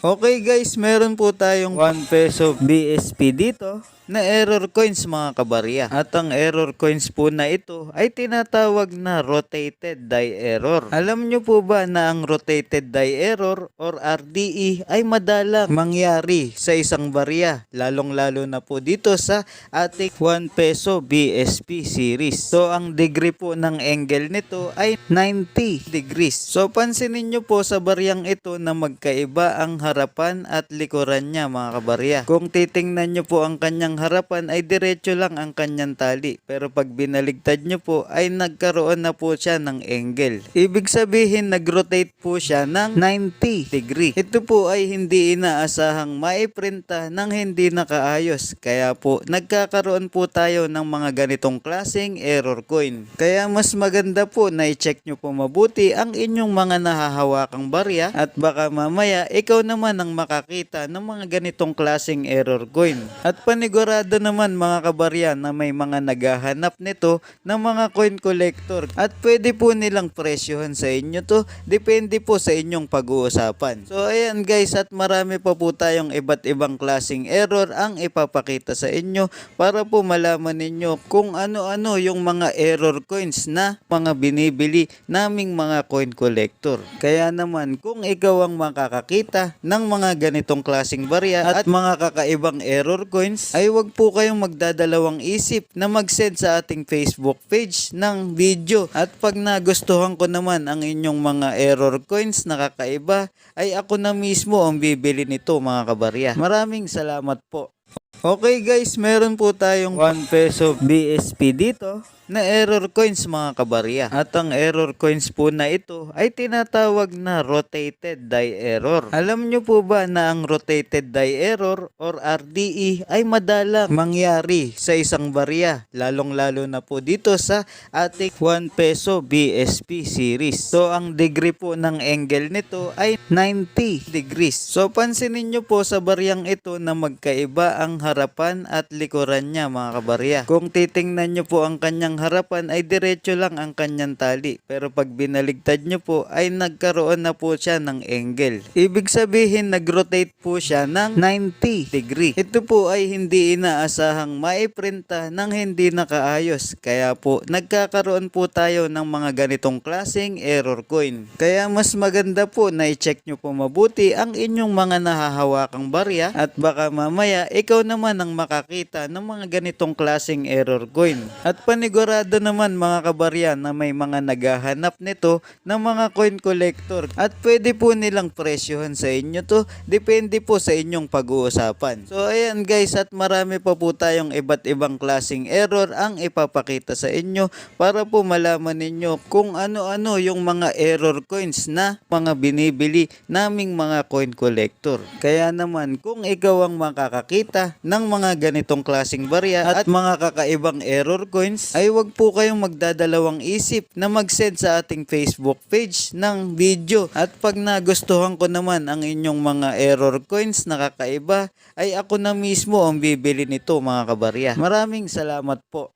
Okay guys, meron po tayong 1 peso BSP dito na error coins mga kabarya. At ang error coins po na ito ay tinatawag na rotated die error. Alam nyo po ba na ang rotated die error or RDE ay madalang mangyari sa isang barya. Lalong lalo na po dito sa ating 1 peso BSP series. So ang degree po ng angle nito ay 90 degrees. So pansinin nyo po sa baryang ito na magkaiba ang harapan at likuran niya mga kabarya. Kung titingnan nyo po ang kanyang harapan ay diretso lang ang kanyang tali. Pero pag binaligtad nyo po ay nagkaroon na po siya ng angle. Ibig sabihin nag-rotate po siya ng 90 degree. Ito po ay hindi inaasahang maiprinta ng hindi nakaayos. Kaya po nagkakaroon po tayo ng mga ganitong klaseng error coin. Kaya mas maganda po na i-check nyo po mabuti ang inyong mga nahahawakang barya at baka mamaya ikaw naman ang makakita ng mga ganitong klaseng error coin. At panigurado naman mga kabarya na may mga naghahanap nito ng mga coin collector at pwede po nilang presyohan sa inyo to depende po sa inyong pag-uusapan. So ayan guys at marami pa po tayong iba't ibang klaseng error ang ipapakita sa inyo para po malaman ninyo kung ano-ano yung mga error coins na mga binibili naming mga coin collector. Kaya naman kung ikaw ang makakakita ng mga ganitong klaseng barya at mga kakaibang error coins ay wag po kayong magdadalawang isip na mag-send sa ating Facebook page ng video at pag nagustuhan ko naman ang inyong mga error coins na kakaiba ay ako na mismo ang bibili nito mga kabarya. Maraming salamat po. Okay guys, meron po tayong 1 peso BSP dito na error coins mga kabarya. At ang error coins po na ito ay tinatawag na rotated die error. Alam nyo po ba na ang rotated die error or RDE ay madalang mangyari sa isang barya. Lalong lalo na po dito sa ating 1 peso BSP series. So ang degree po ng angle nito ay 90 degrees. So pansinin nyo po sa baryang ito na magkaiba ang harapan at likuran niya mga kabarya. Kung titingnan nyo po ang kanyang harapan ay diretso lang ang kanyang tali. Pero pag binaligtad nyo po ay nagkaroon na po siya ng angle. Ibig sabihin nag-rotate po siya ng 90 degree. Ito po ay hindi inaasahang maiprinta ng hindi nakaayos. Kaya po nagkakaroon po tayo ng mga ganitong klaseng error coin. Kaya mas maganda po na i-check nyo po mabuti ang inyong mga nahahawakang barya at baka mamaya ikaw naman ang makakita ng mga ganitong klaseng error coin. At panigurado naman mga kabarya na may mga naghahanap nito ng mga coin collector at pwede po nilang presyohan sa inyo to depende po sa inyong pag-uusapan. So ayan guys at marami pa po tayong iba't ibang klaseng error ang ipapakita sa inyo para po malaman ninyo kung ano-ano yung mga error coins na mga binibili naming mga coin collector. Kaya naman kung ikaw ang makakakita ng mga ganitong klaseng barya at mga kakaibang error coins ay wag po kayong magdadalawang isip na mag-send sa ating Facebook page ng video at pag nagustuhan ko naman ang inyong mga error coins na kakaiba ay ako na mismo ang bibili nito mga kabarya. Maraming salamat po.